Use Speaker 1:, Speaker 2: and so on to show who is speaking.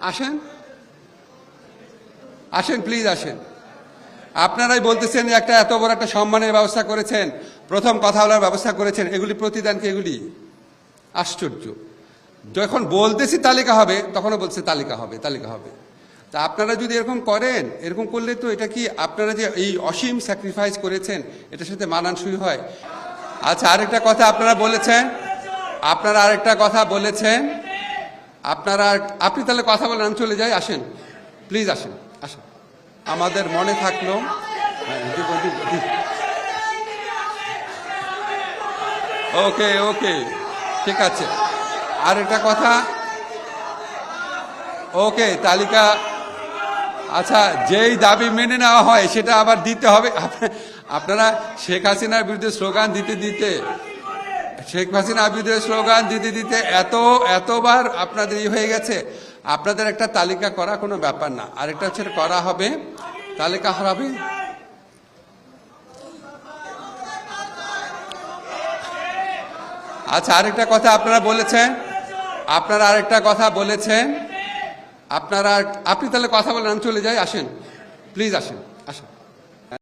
Speaker 1: আসেন। আসেন প্লিজ আসেন। আপনারাই বলতেছেন একটা এত বড় একটা সম্মানের ব্যবস্থা করেছেন, প্রথম কথা বলার ব্যবস্থা করেছেন, এগুলি প্রতিদান কি এগুলি? আশ্চর্য। যখন বলতেছি তালিকা হবে, তখনও বলছে তালিকা হবে তালিকা হবে। তা আপনারা যদি এরকম করেন, এরকম করলে তো এটা কি আপনারা যে এই অসীম স্যাক্রিফাইস করেছেন, এটার সাথে মানানসই হয়? আচ্ছা আরেকটা কথা আপনারা বলেছেন, আপনারা আরেকটা কথা বলেছেন। আপনারা আপনি তাহলে কথা বলেন, আমি চলে যাই, আসেন। প্লিজ আসেন আসেন। আমাদের মনে থাকল হ্যাঁ। ওকে ওকে ঠিক আছে। আর একটা কথা। ওকে তালিকা। আচ্ছা যেই দাবি মেনে নেওয়া হয়, সেটা আবার দিতে হবে। আপনারা শেখ হাসিনার বিরুদ্ধে স্লোগান দিতে দিতে শেখ হাসিনার বিরুদ্ধে স্লোগান দিতে দিতে এত, এতবার আপনাদের ই হয়ে গেছে। আপনাদের একটা তালিকা করা কোনো ব্যাপার না। আরেকটা হচ্ছে করা হবে। তালিকা হবে। আচ্ছা আরেকটা কথা আপনারা বলেছেন। আপনারা আরেকটা কথা বলেছেন। আপনারা আপনি তাহলে কথা বলেন, আমি চলে যাই। আসেন। প্লিজ আসেন। আসেন।